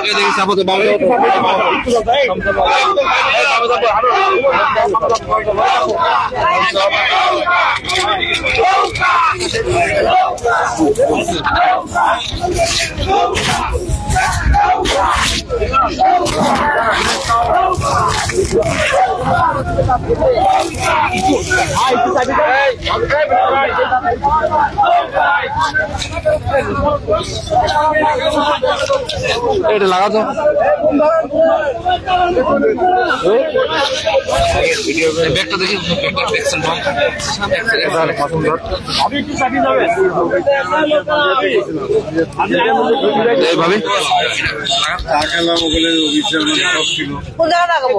এই দেখি সাপোর্ট এটা লাগাতো ব্যাগটা দেখি এইভাবে লাগাবো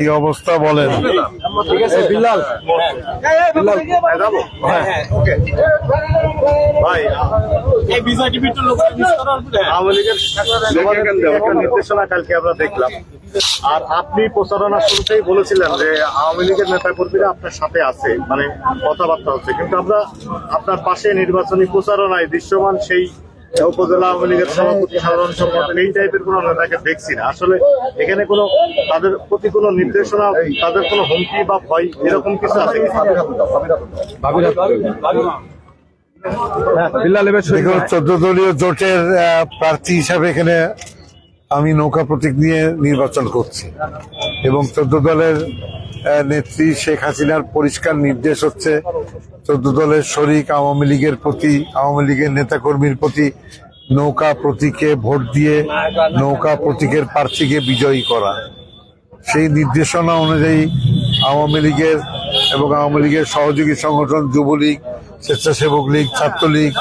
কি অবস্থা বলেন? বিলাল নির্দেশনা কালকে আমরা দেখলাম। আর আপনি প্রচারণা শুরুতেই বলেছিলেন যে আওয়ামী লীগের নেতা কর্মীরা আপনার সাথে আছে মানে কথাবার্তা হচ্ছে। কিন্তু আমরা আপনার পাশে নির্বাচনী প্রচারণায় দৃশ্যমান সেই উপজেলা আওয়ামী লীগের সভাপতি সাধারণ সম্পাদক এই টাইপের কোন নেতাকে দেখছি না। আসলে এখানে কোনো তাদের প্রতি কোনো নির্দেশনা তাদের কোনো হুমকি বা ভয় এরকম কিছু আছে শুরু দেখুন চোদ্দ দলীয় জোটের আহ, প্রার্থী হিসাবে এখানে আমি নৌকা প্রতীক নিয়ে নির্বাচন করছি। এবং চোদ্দ দলের আহ, নেত্রী শেখ হাসিনার পরিষ্কার নির্দেশ হচ্ছে চোদ্দ দলের শরিক আওয়ামী লীগের প্রতি, আওয়ামী লীগের নেতাকর্মীর প্রতি নৌকা প্রতীকে ভোট দিয়ে নৌকা প্রতীকের প্রার্থীকে বিজয়ী করা। সেই নির্দেশনা অনুযায়ী আওয়ামী লীগের এবং আওয়ামী লীগের সহযোগী সংগঠন যুবলীগ, স্বেচ্ছাসেবক লীগ, ছাত্রলীগ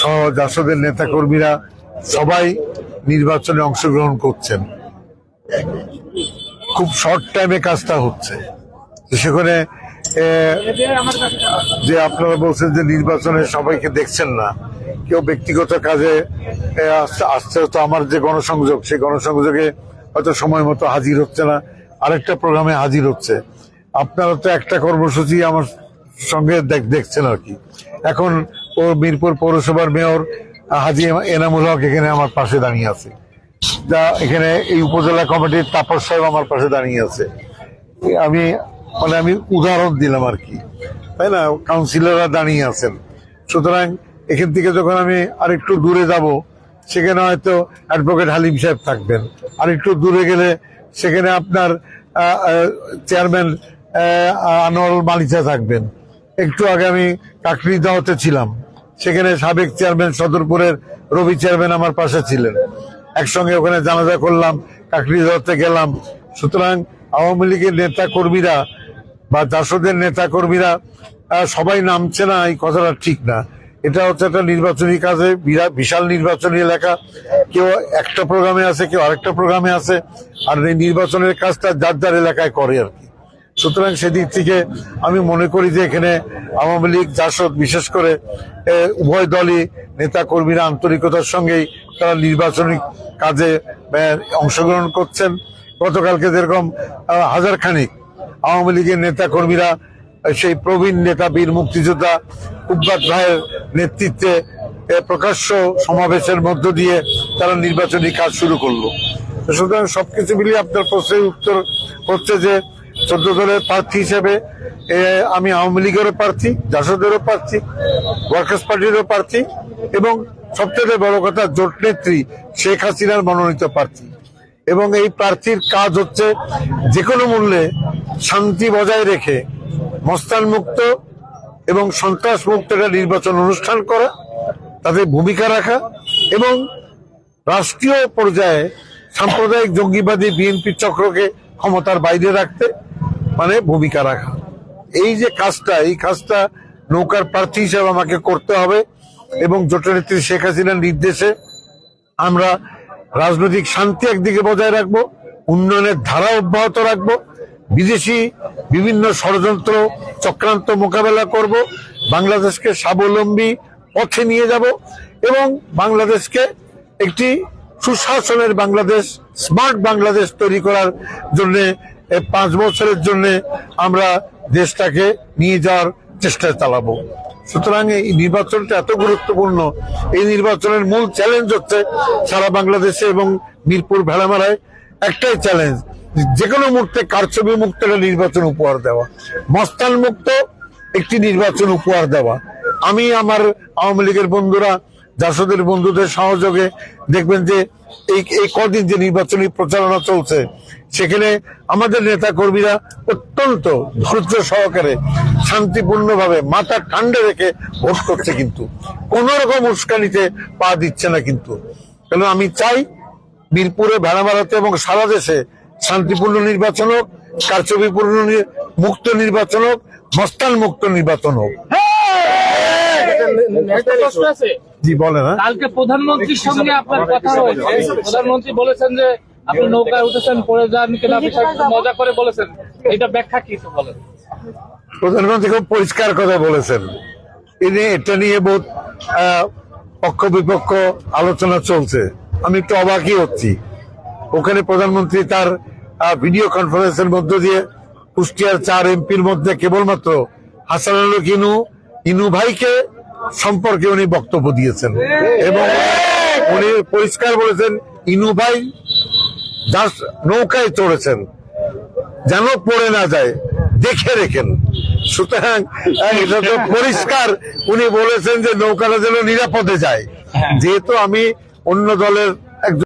সহ জাসদের নেতাকর্মীরা সবাই নির্বাচনে অংশগ্রহণ করছেন। খুব শর্ট টাইমে কাজটা হচ্ছে। সেখানে যে আপনারা বলছেন যে নির্বাচনে সবাইকে দেখছেন না কেউ ব্যক্তিগত কাজে এ, আসছে- আসছে তো আমার যে গণসংযোগ সেই গণসংযোগে হয়তো সময় মতো হাজির হচ্ছে না আরেকটা প্রোগ্রামে হাজির হচ্ছে। আপনারা তো একটা কর্মসূচি আমার সঙ্গে দেখ- দেখছেন আর কি। এখন ও মিরপুর পৌরসভার মেয়র হাজি এনামুল হক এখানে আমার পাশে দাঁড়িয়ে আছে। যা এখানে এই উপজেলা কমিটির তাপস সাহেব আমার পাশে দাঁড়িয়ে আছে। আমি মানে আমি উদাহরণ দিলাম আর কি। তাই না? কাউন্সিলররা দাঁড়িয়ে আছেন। সুতরাং এখান থেকে যখন আমি আরেকটু দূরে যাব, সেখানে হয়তো অ্যাডভোকেট হালিম সাহেব থাকবেন। আরেকটু দূরে গেলে সেখানে আপনার চেয়ারম্যান আনোয়ার মালিচা থাকবেন। একটু আগে আমি কাকরি দাওয়াতে ছিলাম। সেখানে সাবেক চেয়ারম্যান সদরপুরের রবি চেয়ারম্যান আমার পাশে ছিলেন। একসঙ্গে ওখানে জানাজা করলাম কাকরি দাওয়াতে গেলাম। সুতরাং আওয়ামী লীগের নেতা কর্মীরা বা জাসদের নেতা কর্মীরা সবাই নামছে না, এই কথাটা ঠিক না। এটা হচ্ছে একটা নির্বাচনী কাজে বিশাল নির্বাচনী এলাকা। কেউ একটা প্রোগ্রামে আছে, কেউ আরেকটা প্রোগ্রামে আছে। আর এই নির্বাচনের কাজটা যার যার এলাকায় করে আর কি। সুতরাং সেদিক থেকে আমি মনে করি যে এখানে আওয়ামী লীগ, জাসদ, বিশেষ করে উভয় দলই নেতা কর্মীরা আন্তরিকতার সঙ্গেই তারা নির্বাচনী কাজে অংশগ্রহণ করছেন। গতকালকে যেরকম হাজার খানিক আওয়ামী লীগের নেতা কর্মীরা সেই প্রবীণ নেতা বীর মুক্তিযোদ্ধা উব্বাত রায়ের নেতৃত্বে প্রকাশ্য সমাবেশের মধ্য দিয়ে তারা নির্বাচনী কাজ শুরু করল। সুতরাং সবকিছু মিলিয়ে আপনার প্রশ্নের উত্তর হচ্ছে যে, চোদ্দ দলের প্রার্থী হিসেবে আমি আওয়ামী লীগেরও প্রার্থী, জাসদেরও প্রার্থী, ওয়ার্কার্স পার্টিরও প্রার্থী এবং সবচেয়ে বড় কথা জোট নেত্রী শেখ হাসিনার মনোনীত প্রার্থী। এবং এই প্রার্থীর কাজ হচ্ছে যে কোনো মূল্যে শান্তি বজায় রেখে মস্তান মুক্ত এবং সন্ত্রাস মুক্ত একটা নির্বাচন অনুষ্ঠান করা, তাদের ভূমিকা রাখা এবং রাষ্ট্রীয় পর্যায়ে সাম্প্রদায়িক জঙ্গিবাদী বিএনপি চক্রকে ক্ষমতার বাইরে রাখতে মানে ভূমিকা রাখা। এই যে কাজটা, এই কাজটা নৌকার প্রার্থী হিসাবে আমাকে করতে হবে এবং জোটনেত্রী শেখ হাসিনার নির্দেশে আমরা রাজনৈতিক শান্তি একদিকে বজায় রাখব, উন্নয়নের ধারা অব্যাহত রাখব বিদেশি বিভিন্ন ষড়যন্ত্র চক্রান্ত মোকাবেলা করব, বাংলাদেশকে স্বাবলম্বী পথে নিয়ে যাব এবং বাংলাদেশকে একটি সুশাসনের বাংলাদেশ, স্মার্ট বাংলাদেশ তৈরি করার জন্য পাঁচ বছরের জন্য আমরা দেশটাকে নিয়ে যাওয়ার চেষ্টা চালাবো। সুতরাং এই নির্বাচনটা এত গুরুত্বপূর্ণ, এই নির্বাচনের মূল চ্যালেঞ্জ হচ্ছে সারা বাংলাদেশে এবং মিরপুর ভেড়ামারায় একটাই চ্যালেঞ্জ যে কোনো মুহূর্তে কারচবি মুক্ত একটা নির্বাচন উপহার দেওয়া। মস্তান মুক্ত একটি নির্বাচন উপহার দেওয়া। আমি আমার আওয়ামী লীগের বন্ধুরা, জাসদের বন্ধুদের সহযোগে দেখবেন যে এই এই কদিন যে নির্বাচনী প্রচারণা চলছে, সেখানে আমাদের নেতা কর্মীরা অত্যন্ত ধৈর্য সহকারে শান্তিপূর্ণভাবে মাথা ঠান্ডা রেখে ভোট করছে কিন্তু। কোন রকম উস্কানিতে পা দিচ্ছে না কিন্তু। কেন আমি চাই মিরপুরে, ভেড়ামারাতে এবং সারা দেশে শান্তিপূর্ণ নির্বাচন হোক কারচবিপূর্ণ মুক্ত নির্বাচন হোক মস্তান মুক্ত নির্বাচন হোক। জি না কালকে প্রধানমন্ত্রীর সঙ্গে আপনার কথা হয়েছে প্রধানমন্ত্রী বলেছেন যে আপনি নৌকায় উঠেছেন পড়ে যান কিনা মজা করে বলেছেন। এটা ব্যাখ্যা কি বলেন। প্রধানমন্ত্রী খুব পরিষ্কার কথা বলেছেন। তিনি এটা নিয়ে বহুত পক্ষ বিপক্ষ আলোচনা চলছে। আমি একটু অবাকই হচ্ছি। ওখানে প্রধানমন্ত্রী তার ভিডিও কনফারেন্সের মধ্য দিয়ে কুষ্টিয়ার চার এমপির মধ্যে কেবলমাত্র হাসান আলু ইনু ইনু ভাইকে সম্পর্কে উনি বক্তব্য দিয়েছেন। এবং উনি পরিষ্কার বলেছেন ইনু ভাই নৌকায় চড়েছেন। যেন পড়ে না যায় দেখে রেখেন। সুতরাং এটা তো পরিষ্কার। উনি বলেছেন যে নৌকাটা যেন নিরাপদে যায়। যেহেতু আমি অন্য দলের একজন